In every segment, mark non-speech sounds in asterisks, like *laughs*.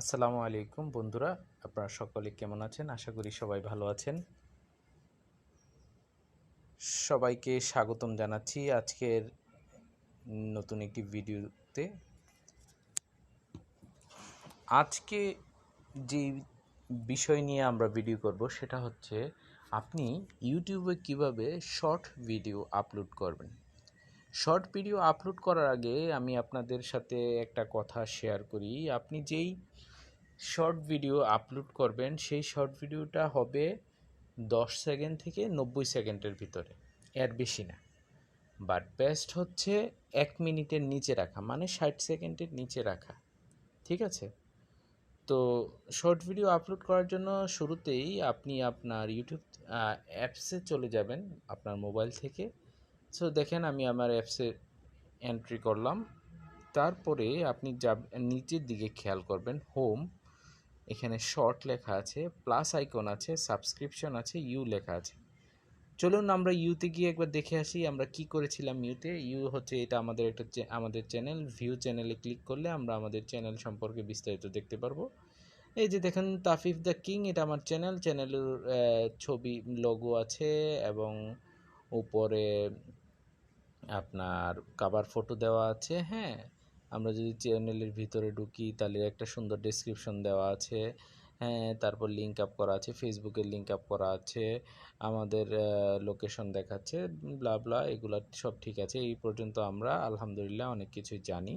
আসসালামু আলাইকুম বন্ধুরা, আপনারা সকলে কেমন আছেন? আশা করি সবাই ভালো আছেন। সবাইকে স্বাগতম জানাচ্ছি আজকের নতুন একটি ভিডিওতে। আজকে যে বিষয় নিয়ে আমরা ভিডিও করব সেটা হচ্ছে, আপনি ইউটিউবে কীভাবে শর্ট ভিডিও আপলোড করবেন? শর্ট ভিডিও আপলোড করার আগে আমি আপনাদের সাথে একটা কথা শেয়ার করি। আপনি যেই শর্ট ভিডিও আপলোড করবেন, সেই শর্ট ভিডিওটা হবে দশ সেকেন্ড থেকে নব্বই সেকেন্ডের ভিতরে। এর বেশি না। বাট বেস্ট হচ্ছে এক মিনিটের নিচে রাখা মানে ষাট সেকেন্ডের নিচে রাখা। ঠিক আছে? তো শর্ট ভিডিও আপলোড করার জন্য শুরুতেই আপনি আপনার ইউটিউব অ্যাপসে চলে যাবেন আপনার মোবাইল থেকে। সো দেখেন আমি আমার অ্যাপসে এন্ট্রি করলাম। তারপরে আপনি যা নিচের দিকে খেয়াল করবেন হোম এখানে শর্ট লেখা আছে প্লাস আইকন আছে সাবস্ক্রিপশন আছে ইউ লেখা আছে। চলুন আমরা ইউতে গিয়ে একবার দেখে আসি, আমরা কি করেছিলাম ইউতে ইউ হচ্ছে এটা আমাদের একটা আমাদের চ্যানেল ভিউ চ্যানেলে ক্লিক করলে আমরা আমাদের চ্যানেল সম্পর্কে বিস্তারিত দেখতে পারব। এই যে দেখেন তাফিফ দ্য কিং এটা আমার চ্যানেল চ্যানেলের ছবি লোগো আছে এবং উপরে আপনার কাভার ফটো দেওয়া আছে হ্যাঁ? আমরা যদি চ্যানেলের ভিতরে ঢুকি, তাহলে একটা সুন্দর ডেসক্রিপশন দেওয়া আছে হ্যাঁ? তারপর লিঙ্ক আপ করা আছে ফেসবুকের লিঙ্ক আপ করা আছে, আমাদের লোকেশন দেখাচ্ছে ব্লা ব্লা এগুলো সব ঠিক আছে। এই পর্যন্ত আমরা আলহামদুলিল্লাহ অনেক কিছুই জানি।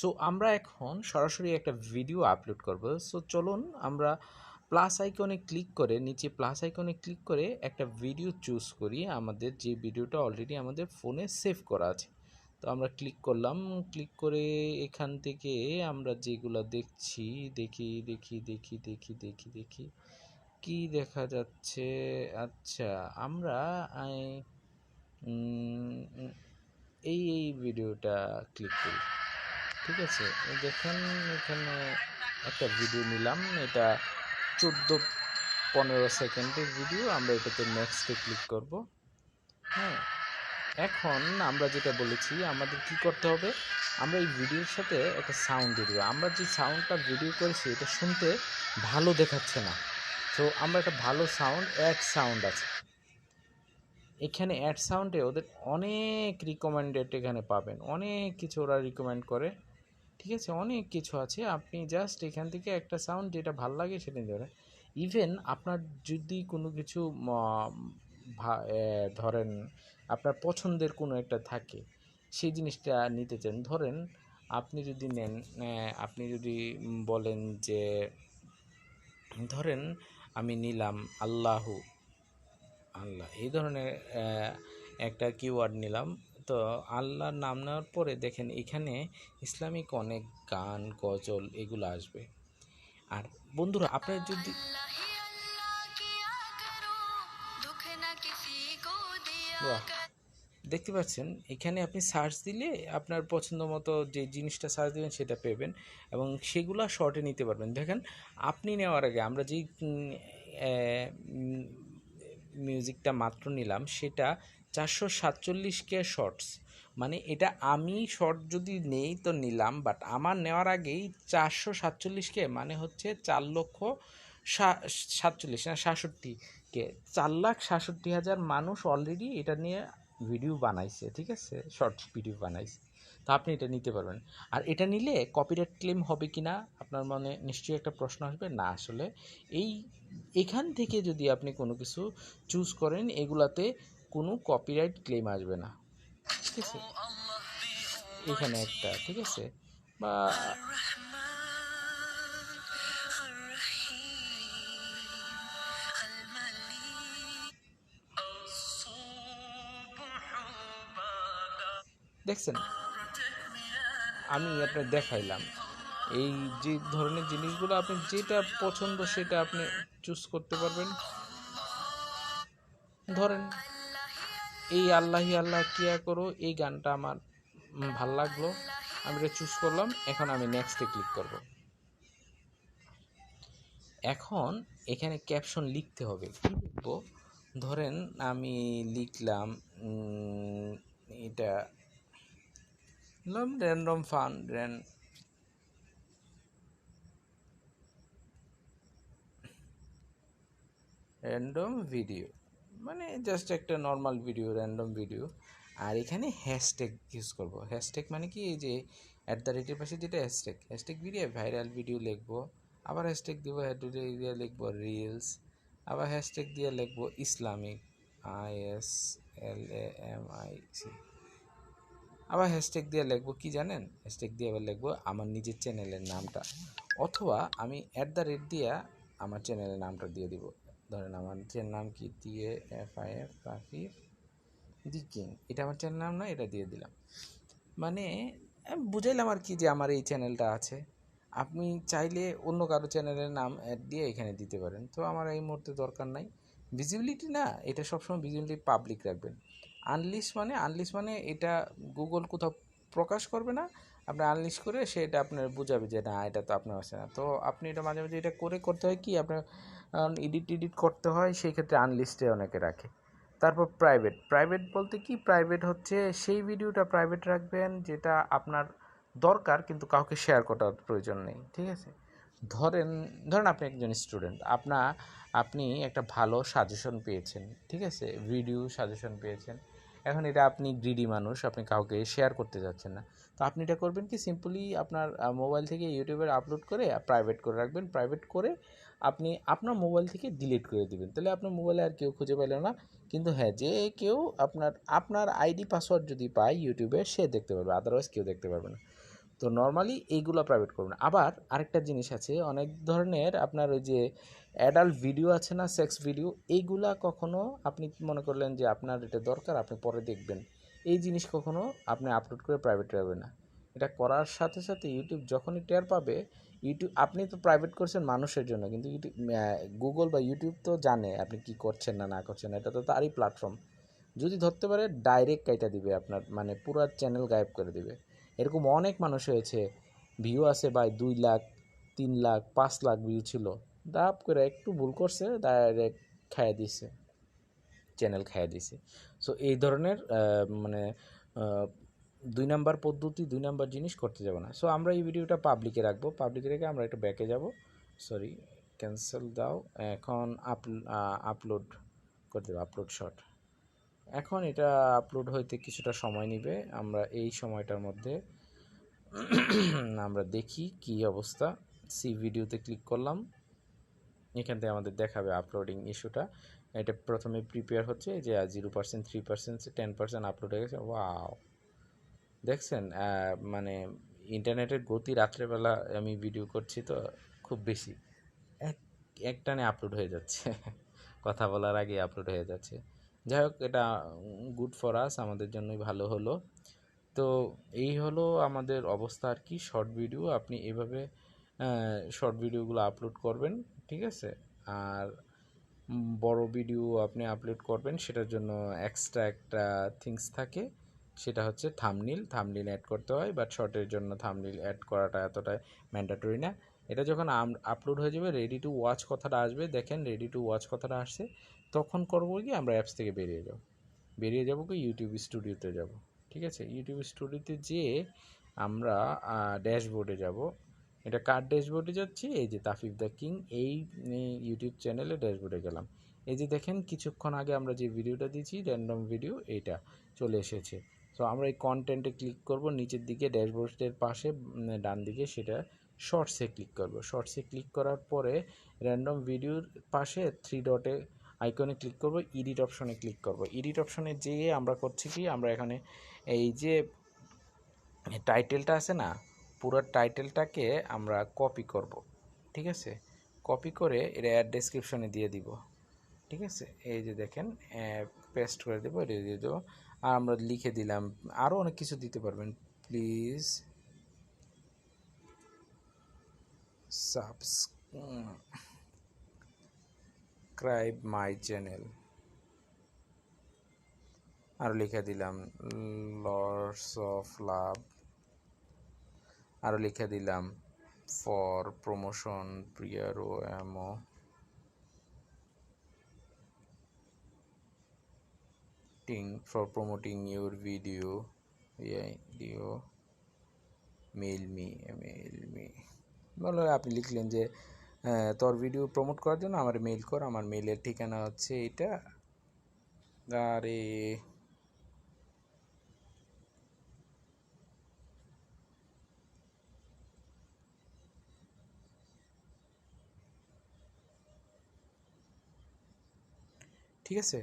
সো আমরা এখন সরাসরি একটা ভিডিও আপলোড করব। সো চলুন আমরা প্লাস আইকনে ক্লিক করে, নিচে প্লাস আইকনে ক্লিক করে একটা ভিডিও চুজ করি। আমাদের যে ভিডিওটা অলরেডি আমাদের ফোনে সেভ করা আছে। তো আমরা ক্লিক করলাম ক্লিক করে এখান থেকে আমরা যেগুলো দেখছি, দেখি দেখি দেখি দেখি দেখি দেখি, কি দেখা যাচ্ছে? আচ্ছা আমরা এই এই ভিডিওটা ক্লিক করি। ঠিক আছে? দেখেন, এখানে একটা ভিডিও নিলাম। এটা চোদ্দ, পনেরো সেকেন্ডের ভিডিও আমরা এটাতে নেক্সটে ক্লিক করব। হ্যাঁ এখন আমরা যেটা বলেছি, আমাদের কি করতে হবে? আমরা এই ভিডিওর সাথে একটা সাউন্ড দিয়ে দেবো। আমরা যে সাউন্ডটা ভিডিও করেছি, এটা শুনতে ভালো দেখাচ্ছে না। তো আমরা একটা ভালো সাউন্ড অ্যাড সাউন্ড আছে। এখানে অ্যাড সাউন্ডে ওদের অনেক রিকমেন্ডেড এখানে পাবেন। অনেক কিছু ওরা রিকমেন্ড করে। ঠিক আছে, অনেক কিছু আছে। আপনি জাস্ট এখান থেকে একটা সাউন্ড যেটা ভালো লাগে সেটা নিতে পারেন। ইভেন আপনার যদি কোনো কিছু ধরেন আপনার পছন্দের কোনো একটা থাকে, সেই জিনিসটা নিতে চান। ধরেন আপনি যদি নেন আপনি যদি বলেন যে, ধরেন আমি নিলাম আল্লাহু, আল্লাহ, এই ধরনের একটা কিওয়ার্ড নিলাম। তো আল্লাহর নাম নেওয়ার পরে দেখেন এখানে ইসলামিক অনেক গান, গজল এগুলো আসবে। আর বন্ধুরা, আপনার যদি দেখতে পাচ্ছেন, এখানে আপনি সার্চ দিলে আপনার পছন্দ মতো যে জিনিসটা সার্চ দেবেন সেটা পেবেন এবং সেগুলো শর্টে নিতে পারবেন। দেখেন, আপনি নেওয়ার আগে আমরা যেই মিউজিকটা মাত্র নিলাম, সেটা চারশো সাতচল্লিশ কে শর্টস। মানে এটা আমি শর্ট যদি নেই তো নিলাম বাট আমার নেওয়ার আগেই চারশো সাতচল্লিশ কে মানে হচ্ছে চার লক্ষ সাতচল্লিশ, না কে। চার লাখ সাতষট্টি হাজার মানুষ অলরেডি এটা নিয়ে ভিডিও বানাইছে, ঠিক আছে? শর্ট ভিডিও বানাইছে। তো আপনি এটা নিতে পারবেন। আর এটা নিলে কপিরাইট ক্লেম হবে কি না, আপনার মনে নিশ্চয়ই একটা প্রশ্ন আসবে। না, আসলে এই, এখান থেকে যদি আপনি কোনো কিছু চুজ করেন, এগুলাতে কোনো কপিরাইট ক্লেম আসবে না। ঠিক আছে? এখানে একটা, ঠিক আছে? বা দেখছেন, আমি আপনার দেখাইলাম। এই যে ধরনের জিনিসগুলো আপনি যেটা পছন্দ সেটা আপনি চুজ করতে পারবেন। ধরেন এই আল্লাহি আল্লাহ কেয়া করো, এই গানটা আমার ভালো লাগল। আমি এটা চুজ করলাম, এখন আমি নেক্সটে ক্লিক করব। এখন এখানে ক্যাপশন লিখতে হবে। কী লিখব? ধরেন আমি লিখলাম এটা লিখলাম random fun ran random video মানে জাস্ট একটা নর্মাল ভিডিও র্যান্ডম ভিডিও আর এখানে হ্যাশট্যাগ ইউজ করব। হ্যাশট্যাগ মানে কি? এই যে অ্যাট দ্য রেটের পাশে যেটা hashtag hashtag video viral video লিখব। আবার হ্যাশট্যাগ দিব হ্যাশট্যাগ দিয়ে লিখব রিলস আবার হ্যাশট্যাগ দিয়ে লিখব Islamic I S L A M I C আবার হ্যাশট্যাগ দিয়ে লিখব কি জানেন? হ্যাশট্যাগ দিয়ে আবার লিখব আমার নিজের চ্যানেলের নামটা। অথবা আমি অ্যাট দ্য রেট দিয়ে আমার চ্যানেলের নামটা দিয়ে দিব। ধরেন আমার চ্যানেল নাম কি? দিয়ে F I F Rafif the king এটা আমার চ্যানেল নাম না এটা দিয়ে দিলাম। মানে বুঝাইলাম আর কি যে আমার এই চ্যানেলটা আছে। আপনি চাইলে অন্য কারও চ্যানেলের নাম অ্যাড দিয়ে এখানে দিতে পারেন। তো আমার এই মুহূর্তে দরকার নাই। ভিজিবিলিটি না, এটা সবসময় ভিজিবিলিটি পাবলিক রাখবেন। আনলিস্ট মানে আনলিস্ট মানে এটা গুগল কোথাও প্রকাশ করবে না আপনি আনলিস্ট করে সেটা আপনার বোঝাবে যে, না, এটা তো আপনার আছে না। তো আপনি এটা মাঝে মাঝে এটা করে করতে হয় কি, আপনার এডিট এডিট করতে হয়, সেই ক্ষেত্রে আনলিস্টে অনেকে রাখে। তারপর প্রাইভেট প্রাইভেট বলতে কি প্রাইভেট হচ্ছে সেই ভিডিওটা প্রাইভেট রাখবেন যেটা আপনার দরকার কিন্তু কাউকে শেয়ার করার প্রয়োজন নেই, ঠিক আছে? ধরেন ধরেন আপনি একজন স্টুডেন্ট আপনার আপনি একটা ভালো সাজেশন পেয়েছেন, ঠিক আছে? ভিডিও সাজেশন পেয়েছেন। এখন এটা আপনি গ্রিডি মানুষ, আপনি কাউকে শেয়ার করতে যাচ্ছেন না। আপনি এটা করবেন কি সিম্পলি আপনার মোবাইল থেকে ইউটিউবের আপলোড করে প্রাইভেট করে রাখবেন। প্রাইভেট করে আপনি আপনার মোবাইল থেকে ডিলিট করে দিবেন। তাহলে আপনার মোবাইলে আর কেউ খুঁজে পেল না। কিন্তু হ্যাঁ যে কেউ আপনার আপনার আইডি পাসওয়ার্ড যদি পায় ইউটিউবে, সে দেখতে পারবে। আদারওয়াইজ কেউ দেখতে পারবে না। তো নর্মালি এইগুলো প্রাইভেট করবেন। আবার আরেকটা জিনিস আছে, অনেক ধরনের আপনার ওই যে অ্যাডাল্ট ভিডিও আছে না সেক্স ভিডিও এইগুলা কখনো আপনি মনে করলেন যে আপনার এটা দরকার, আপনি পরে দেখবেন। এই জিনিস কখনো আপনি আপলোড করে প্রাইভেট রাখবেন না। এটা করার সাথে সাথে ইউটিউব যখনই টের পাবে ইউটিউব আপনি তো প্রাইভেট করছেন মানুষের জন্য, কিন্তু ইউটিউব গুগল বা ইউটিউব তো জানে আপনি কি করছেন না না করছেন এটা তো তারই প্ল্যাটফর্ম যদি ধরতে পারে ডাইরেক্ট কাইটা দিবে আপনার মানে পুরো চ্যানেল গায়েব করে দিবে। এরকম অনেক মানুষ হয়েছে ভিউ আছে ভাই দুই লাখ, তিন লাখ, পাঁচ লাখ ভিউ ছিল। দাপ করে একটু ভুল করছে ডাইরেক্ট খাইয়ে দিছে। চ্যানেল খাইয়ে দিছে। সো এই ধরনের মানে দুই নাম্বার পদ্ধতি, দুই নাম্বার জিনিস করতে যাব না। সো আমরা এই ভিডিওটা পাবলিকে রাখব। পাবলিকে রেখে আমরা একটু ব্যাকে যাব। সরি ক্যান্সেল দাও। এখন আপ আপলোড করে দেবো আপলোড শট এখন এটা আপলোড হইতে কিছুটা সময় নেবে। আমরা এই সময়টার মধ্যে আমরা দেখি কি অবস্থা। সি ভিডিওতে ক্লিক করলাম। এখান থেকে আমাদের দেখাবে আপলোডিং ইস্যুটা এটা প্রথমে প্রিপেয়ার হচ্ছে যে zero percent three percent ten percent upload হয়ে গেছে। ওয়াও দেখছেন মানে ইন্টারনেটের গতি রাত্রেবেলা আমি ভিডিও করছি তো খুব বেশি। এক, একটানে আপলোড হয়ে যাচ্ছে। *laughs* কথা বলার আগে আপলোড হয়ে যাচ্ছে। যাই হোক, এটা গুড ফর আস আমাদের জন্যই ভালো হলো। তো এই হলো আমাদের অবস্থা আর কি শর্ট ভিডিও আপনি এভাবে শর্ট ভিডিওগুলো আপলোড করবেন, ঠিক আছে? আর বড় ভিডিও আপনি আপলোড করবেন, সেটার জন্য এক্সট্রা একটা থিংস থাকে। সেটা হচ্ছে থামনিল থামনিল অ্যাড করতে হয় বাট শর্টের জন্য থামনিল অ্যাড করাটা এতটা ম্যান্ডাটরি না। এটা যখন আপলোড হয়ে যাবে রেডি টু ওয়াচ কথাটা আসবে, দেখেন রেডি টু ওয়াচ কথাটা আসছে, তখন করব কি, আমরা অ্যাপস থেকে বেরিয়ে যাব। বেরিয়ে যাব কি ইউটিউব স্টুডিওতে যাব। ঠিক আছে? ইউটিউব স্টুডিওতে যেয়ে আমরা ড্যাশবোর্ডে যাব। এটা কার ড্যাশবোর্ডে যাচ্ছি? এই যে তাফিফ দ্য কিং, এই ইউটিউব চ্যানেলে ড্যাশবোর্ডে গেলাম। এই যে দেখেন, কিছুক্ষণ আগে আমরা যে ভিডিওটা দিয়েছি র্যান্ডম ভিডিও এইটা চলে এসেছে। তো আমরা এই কন্টেন্টে ক্লিক করব, নিচের দিকে ড্যাশবোর্ডের পাশে ডান দিকে সেটা শর্টসে ক্লিক করব। শর্টসে ক্লিক করার পরে র্যান্ডম ভিডিওর পাশে থ্রি ডটে আইকনে ক্লিক করব এডিট অপশনে ক্লিক করব। এডিট অপশনে যেয়ে আমরা করছি কি, আমরা এখানে এই যে টাইটেলটা আছে না পুরো টাইটেলটাকে আমরা কপি করব, ঠিক আছে? কপি করে এটা অ্যাড ডেসক্রিপশনে দিয়ে দিব, ঠিক আছে? এই যে দেখেন পেস্ট করে দেবো, এটা দিয়ে দেবো। আর আমরা লিখে দিলাম আরও অনেক কিছু দিতে পারবেন। প্লিজ সাবস্ক্রাইব মাই চ্যানেল আর লিখে দিলাম লর্ডস অফ লাভ আরও লিখে দিলাম ফর প্রমোশন প্রিয়ার অ্যামো for promoting your video video, mail me mail me. বলো, আপনি লিখলেন যে তোর ভিডিও প্রমোট করার জন্য আমার মেইল কর, আমার মেইলের ঠিকানা হচ্ছে এটা। আরে ঠিক আছে?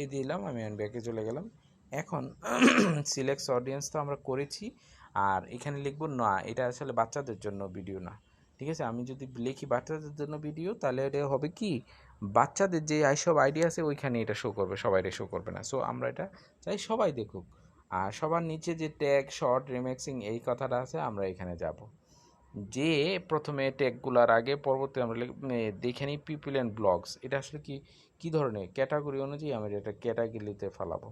এই দিলাম আমি ব্যাকে চলে গেলাম। এখন *clears throat* সিলেক্ট অডিয়েন্স তো আমরা করেছি, আর এখানে লিখব, না, এটা আসলে বাচ্চাদের জন্য ভিডিও না। ঠিক আছে? আমি যদি লিখি বাচ্চাদের জন্য ভিডিও তাহলে এটা হবে কি? বাচ্চাদের যে এইসব আইডিয়া আছে, ওইখানে এটা শো করবে, সবাই শো করবে না। সো আমরা এটা চাই সবাই দেখুক। আর সবার নিচে যে ট্যাগ শর্ট রিমেক্সিং এই কথাটা আছে, আমরা এখানে যাব। যে প্রথমে ট্যাগগুলোর আগে, পরবর্তী আমরা দেখে নিই পিপল অ্যান্ড ব্লগস এটা আসলে কি, কী ধরনের? ক্যাটাগরি অনুযায়ী আমরা এটা ক্যাটাগরিতে ফেলাবো।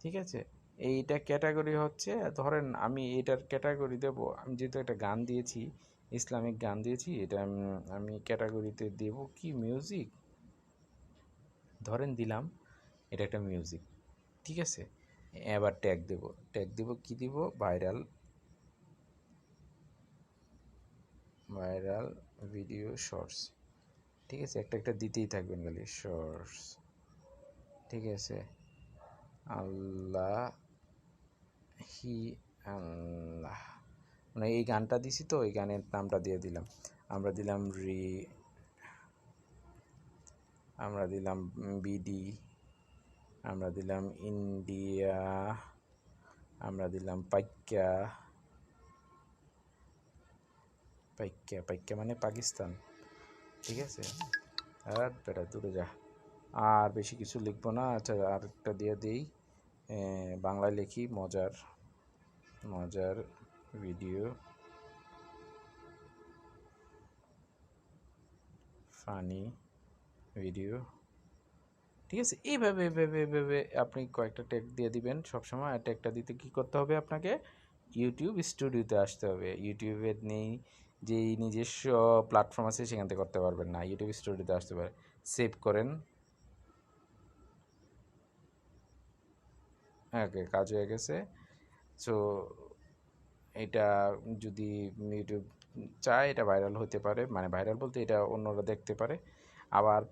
ঠিক আছে? এইটা ক্যাটাগরি হচ্ছে, ধরেন আমি এটার ক্যাটাগরি দেব, আমি যেহেতু একটা গান দিয়েছি, ইসলামিক গান দিয়েছি, এটা আমি ক্যাটাগরিতে দেব কি? মিউজিক ধরেন দিলাম, এটা একটা মিউজিক ঠিক আছে? এবার ট্যাগ দেব। ট্যাগ দেব কি দিব? Viral viral video shorts. ঠিক আছে? একটা একটা দিতেই থাকবেন খালি শর্টস। ঠিক আছে? আল্লাহ হি আল্লাহ। মানে এই গানটা দিছি তো, এই গানের নামটা দিয়ে দিলাম। আমরা দিলাম রি, আমরা দিলাম বিডি, আমরা দিলাম ইন্ডিয়া, আমরা দিলাম পাইক্যা পাইক্যা পাইক্যা মানে পাকিস্তান। ঠিক আছে? আর বেটা, দূরে যা। আর বেশি কিছু লিখব না আচ্ছা আর একটা দিয়ে দিই। বাংলায় লিখি, মজার মজার ভিডিও ফানি ভিডিও ঠিক আছে? এইভাবে এইভাবে এইভাবে আপনি কয়েকটা ট্যাগ দিয়ে দিবেন সবসময়। আর ট্যাগটা দিতে কী করতে হবে আপনাকে? ইউটিউব স্টুডিওতে আসতে হবে। ইউটিউবের নেই যেই নিজস্ব প্ল্যাটফর্ম আছে সেখান থেকে করতে পারবেন না। ইউটিউব স্টুডিওতে আসতে পারে। সেভ করেন। ওকে কাজ হয়ে গেছে। সো এটা যদি ইউটিউব চায়, এটা ভাইরাল হতে পারে। মানে ভাইরাল বলতে এটা অন্যরা দেখতে পারে। আবার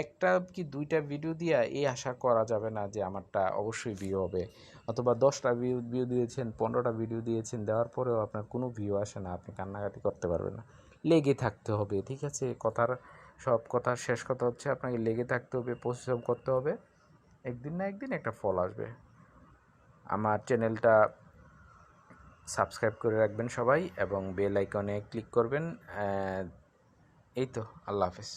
একটা কি দুইটা ভিডিও দিয়া এই আশা করা যাবে না যে আমারটা অবশ্যই ভিউ হবে। অথবা দশটা ভিউ ভিউ দিয়েছেন, পনেরোটা ভিডিও দিয়েছেন, দেওয়ার পরেও আপনার কোনো ভিউ আসে না, আপনি কান্নাকাটি করতে পারবেন না। লেগে থাকতে হবে, ঠিক আছে? কথার সব কথার শেষ কথা হচ্ছে আপনাকে লেগে থাকতে হবে, পরিশ্রম করতে হবে। একদিন না একদিন একটা ফল আসবে। আমার চ্যানেলটা সাবস্ক্রাইব করে রাখবেন সবাই এবং বেল আইকনে ক্লিক করবেন এই তো, আল্লাহ হাফেজ।